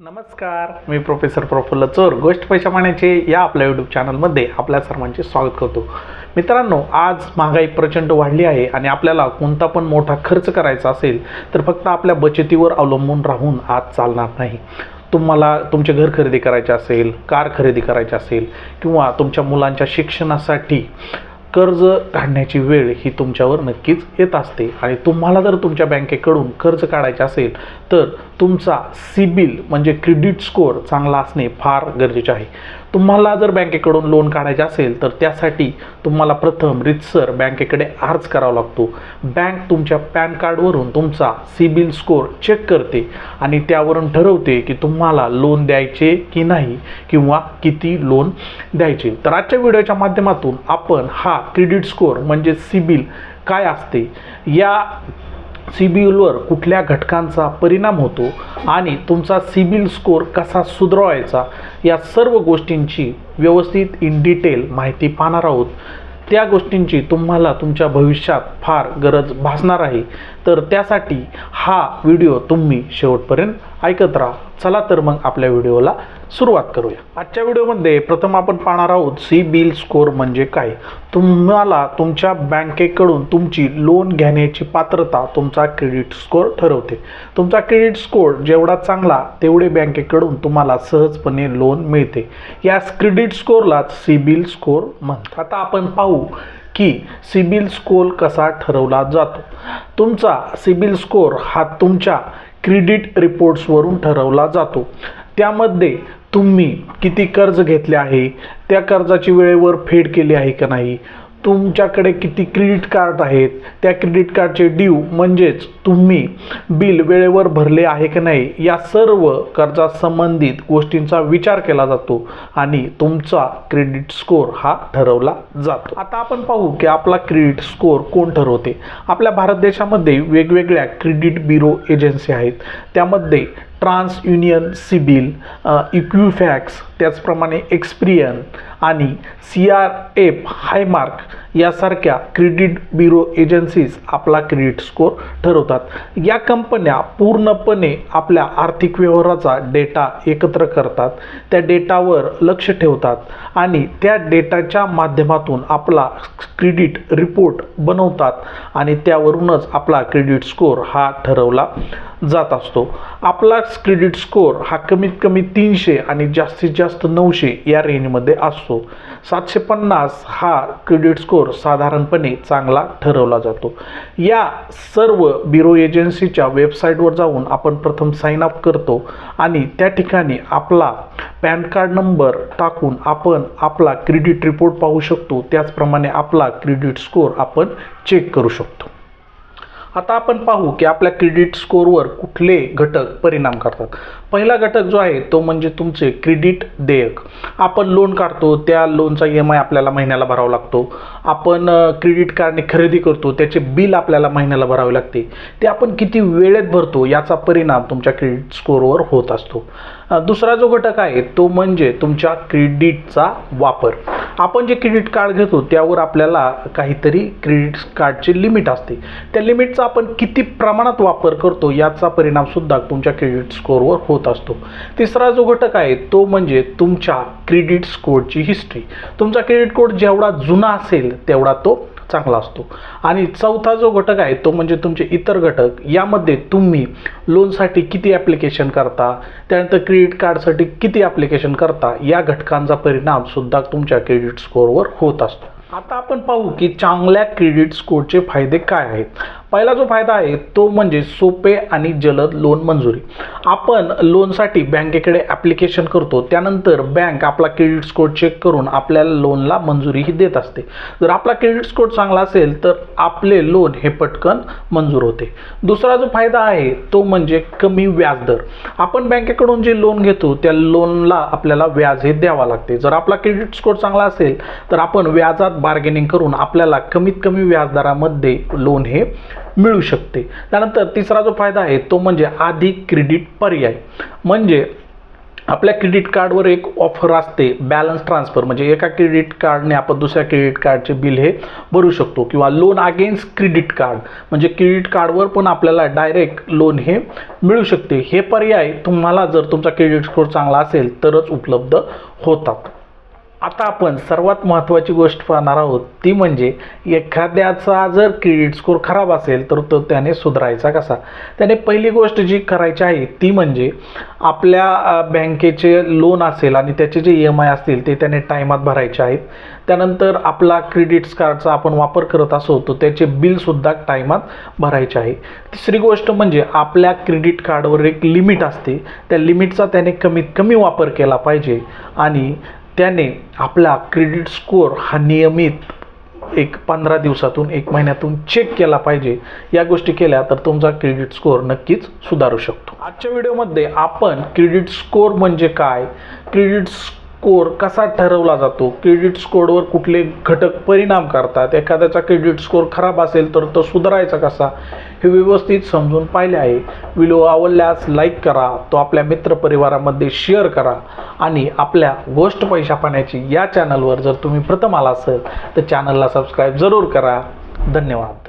नमस्कार मी प्रोफेसर प्रफुल्ल चोर गोष्ट पैसा पाण्याचे या आपल्या यूट्यूब चॅनलमध्ये आपल्या सर्वांचे स्वागत करतो. मित्रांनो आज महागाई प्रचंड वाढली आहे आणि आपल्याला कोणता पण मोठा खर्च करायचा असेल तर फक्त आपल्या बचतीवर अवलंबून राहून आज चालणार नाही. तुम्हाला तुमचे घर खरेदी करायचे असेल कार खरेदी करायची असेल किंवा तुमच्या मुलांच्या शिक्षणासाठी कर्ज काढण्याची वेळ ही तुमच्यावर नक्कीच येत असते. आणि तुम्हाला जर तुमच्या बँकेकडून कर्ज काढायचे असेल तर तुमचा सिबिल म्हणजे क्रेडिट स्कोअर चांगला असणे फार गरजेचे आहे. तुम्हाला जर बँकेकडून लोन काढायचे असेल तर त्यासाठी तुम्हाला प्रथम रितसर बँकेकडे अर्ज करावा लागतो. बँक तुमच्या पॅन कार्डवरून तुमचा सिबिल स्कोअर चेक करते आणि त्यावरून ठरवते की तुम्हाला लोन द्यायचे की नाही किंवा किती लोन द्यायचे. तर आजच्या व्हिडिओच्या माध्यमातून आपण हा क्रेडिट स्कोअर म्हणजे सिबिल काय असते या सिबिलवर कुठल्या घटकांचा परिणाम होतो आणि तुमचा सिबिल स्कोअर कसा सुधारायचा या सर्व गोष्टींची व्यवस्थित इन डिटेल माहिती पाहणार आहोत. त्या गोष्टींची तुम्हाला तुमच्या भविष्यात फार गरज भासणार आहे. तर त्यासाठी हा व्हिडिओ तुम्ही शेवटपर्यंत ऐकत राहा. चला तर मग आपल्या व्हिडिओला सुरुवात करूया. आजच्या व्हिडिओमध्ये प्रथम आपण पाहणार आहोत सी बिल स्कोअर म्हणजे काय? तुम्हाला तुमच्या बँकेकडून तुमची लोन घेण्याची पात्रता तुमचा क्रेडिट स्कोअर ठरवते. तुमचा क्रेडिट स्कोअर जेवढा चांगला तेवढे बँकेकडून तुम्हाला सहजपणे लोन मिळते. या क्रेडिट स्कोअरलाच सिबिल स्कोअर म्हणतात. आता आपण पाहू की सिबिल स्कोर कसा ठरवला जातो. तुमचा सिबिल स्कोअर हा तुमच्या क्रेडिट रिपोर्ट्सवरून ठरवला जातो. त्यामध्ये तुम्ही किती कर्ज घेतले आहे त्या कर्जाची वेळेवर फेड केली आहे का नाही तुमच्याकडे किती क्रेडिट कार्ड आहेत त्या क्रेडिट कार्डचे ड्यू म्हणजेच तुम्ही बिल वेळेवर भरले आहे की नाही या सर्व कर्जा संबंधित गोष्टींचा विचार केला जातो आणि तुमचा क्रेडिट स्कोअर हा ठरवला जातो. आता आपण पाहू की आपला क्रेडिट स्कोअर कोण ठरवते. आपल्या भारत देशामध्ये वेगवेगळ्या क्रेडिट ब्युरो एजन्सी आहेत. त्यामध्ये ट्रान्स युनियन सिबिल इक्विफॅक्स त्याचप्रमाणे एक्सप्रियन आणि सी आर एफ हायमार्क यासारख्या क्रेडिट ब्युरो एजन्सीज आपला क्रेडिट स्कोअर ठरवतात. या कंपन्या पूर्णपणे आपल्या आर्थिक व्यवहाराचा डेटा एकत्र करतात. त्या डेटावर लक्ष ठेवतात आणि त्या डेटाच्या माध्यमातून आपला क्रेडिट रिपोर्ट बनवतात आणि त्यावरूनच आपला क्रेडिट स्कोअर हा ठरवला जात असतो. आपला क्रेडिट स्कोअर हा कमीत कमी तीनशे आणि जास्तीत जास्त नऊशे या रेंजमध्ये असतो. सातशे पन्नास हा क्रेडिट स्कोअर साधारणपणे चांगला ठरवला जातो. या सर्व बिरो एजन्सीच्या वेबसाईटवर जाऊन आपण प्रथम साईन अप करतो आणि त्या ठिकाणी आपला पॅन कार्ड नंबर टाकून आपण आपला क्रेडिट रिपोर्ट पाहू शकतो. त्याचप्रमाणे आपला क्रेडिट स्कोअर आपण चेक करू शकतो. आता आपण पाहू की आपल्या क्रेडिट स्कोअरवर कुठले घटक परिणाम करतात. पहिला घटक जो आहे तो म्हणजे तुमचे क्रेडिट देयक. आपण लोन काढतो त्या लोनचा ई एम आय आपल्याला महिन्याला भरावा लागतो. आपण क्रेडिट कार्डने खरेदी करतो त्याचे बिल आपल्याला महिन्याला भरावे लागते. ते आपण किती वेळेत भरतो याचा परिणाम तुमच्या क्रेडिट स्कोअरवर होत असतो. दुसरा जो घटक आहे तो म्हणजे तुमच्या क्रेडिटचा वापर. आपण जे क्रेडिट कार्ड घेतो त्यावर आपल्याला काहीतरी क्रेडिट कार्डचे लिमिट असते. त्या लिमिटचा आपण किती प्रमाणात वापर करतो याचा परिणाम सुद्धा तुमच्या क्रेडिट स्कोअरवर होत असतो. तिसरा जो घटक आहे तो म्हणजे तुमच्या क्रेडिट स्कोअरची हिस्ट्री तुमचा क्रेडिट कोड जेवढा जुना असेल तेवढा तो चांगला असतो. आणि चौथा जो घटक आहे तो म्हणजे तुमचे इतर घटक. यामध्ये तुम्ही लोनसाठी किती ॲप्लिकेशन करता त्यानंतर क्रेडिट कार्डसाठी किती ॲप्लिकेशन करता या घटकांचा परिणाम सुद्धा तुमच्या क्रेडिट स्कोअरवर होत असतो. आता आपण पाहू की चांगल्या क्रेडिट स्कोअरचे फायदे काय आहेत. पहिला जो फायदा आहे तो म्हणजे सोपे आणि जलद लोन मंजुरी. आपण लोनसाठी बँकेकडे ॲप्लिकेशन करतो त्यानंतर बँक आपला क्रेडिट स्कोर चेक करून आपल्याला लोनला मंजुरीही देत असते. जर आपला क्रेडिट स्कोर चांगला असेल तर आपले लोन हे पटकन मंजूर होते. दुसरा जो फायदा आहे तो म्हणजे कमी व्याजदर. आपण बँकेकडून जे लोन घेतो त्या लोनला आपल्याला व्याज हे द्यावं लागते. जर आपला क्रेडिट स्कोर चांगला असेल तर आपण व्याजात बार्गेनिंग करून आपल्याला कमीत कमी व्याजदरामध्ये लोन हे मिळू शकते. त्यानंतर तिसरा जो फायदा आहे तो म्हणजे अधिक क्रेडिट पर्याय. म्हणजे आपल्या क्रेडिट कार्डवर एक ऑफर असते बॅलन्स ट्रान्सफर म्हणजे एका क्रेडिट कार्डने आपण दुसऱ्या क्रेडिट कार्डचे बिल हे भरू शकतो किंवा लोन अगेन्स्ट क्रेडिट कार्ड म्हणजे क्रेडिट कार्डवर पण आपल्याला डायरेक्ट लोन हे मिळू शकते. हे पर्याय तुम्हाला जर तुमचा क्रेडिट स्कोअर चांगला असेल तरच उपलब्ध होतात. आता आपण सर्वात महत्त्वाची गोष्ट पाहणार आहोत ती म्हणजे एखाद्याचा जर क्रेडिट स्कोअर खराब असेल तर तो त्याने सुधारायचा कसा? त्याने पहिली गोष्ट जी करायची आहे ती म्हणजे आपल्या बँकेचे लोन असेल आणि त्याचे जे ई एम आय असतील ते त्याने टायमात भरायचे आहेत. त्यानंतर आपला क्रेडिट कार्डचा आपण वापर करत असो तर त्याचे बिलसुद्धा टायमात भरायचे आहे. तिसरी गोष्ट म्हणजे आपल्या क्रेडिट कार्डवर एक लिमिट असते. त्या लिमिटचा त्याने कमीत कमी वापर केला पाहिजे. आणि त्याने आपला क्रेडिट स्कोअर हा नियमित एक पंधरा दिवसातून एक महिन्यातून चेक केला पाहिजे. या गोष्टी केल्या तर तुमचा क्रेडिट स्कोअर नक्कीच सुधारू शकतो. आजच्या व्हिडिओमध्ये आपण क्रेडिट स्कोअर म्हणजे काय? क्रेडिट स्कोअर कसा ठरवला जातो? क्रेडिट स्कोअरवर कुठले घटक परिणाम करतात? एखाद्याचा क्रेडिट स्कोअर खराब असेल तर तो सुधारायचा कसा? हे व्यवस्थित समजून पाहिले आहे. व्हिडिओ आवडल्यास लाईक करा तो आपल्या मित्रपरिवारामध्ये शेअर करा आणि आपल्या गोष्ट पैशा पाण्याची या चॅनलवर जर तुम्ही प्रथम आला असेल तर चॅनलला सबस्क्राईब जरूर करा. धन्यवाद.